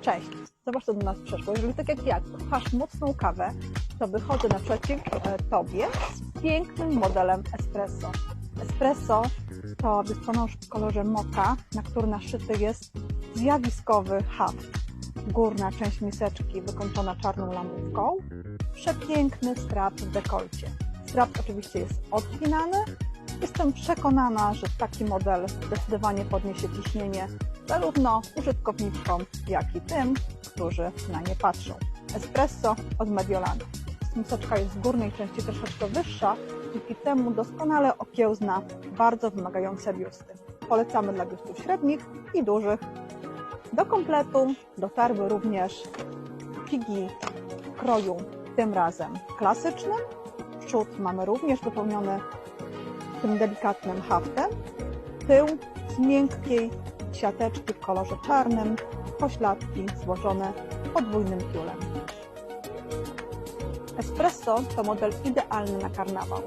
Cześć, zobacz co do nas przeszło. Jeżeli tak jak ja kochasz mocną kawę, to wychodzę naprzeciw e, Tobie z pięknym modelem espresso. Espresso to dysponosz w kolorze moka, na który naszyty jest zjawiskowy haft. Górna część miseczki wykończona czarną lamówką. Przepiękny strap w dekolcie. Strap oczywiście jest odpinany. Jestem przekonana, że taki model zdecydowanie podniesie ciśnienie zarówno użytkowniczkom, jak i tym, którzy na nie patrzą. Espresso od Mediolanu. Miseczka jest w górnej części troszeczkę wyższa, dzięki temu doskonale okiełzna bardzo wymagające biusty. Polecamy dla biustów średnich i dużych. Do kompletu dotarły również figi w kroju, tym razem klasycznym. Przód mamy również wypełniony tym delikatnym haftem. Tył z miękkiej siateczki w kolorze czarnym, pośladki złożone podwójnym tiulem. Espresso to model idealny na karnawał.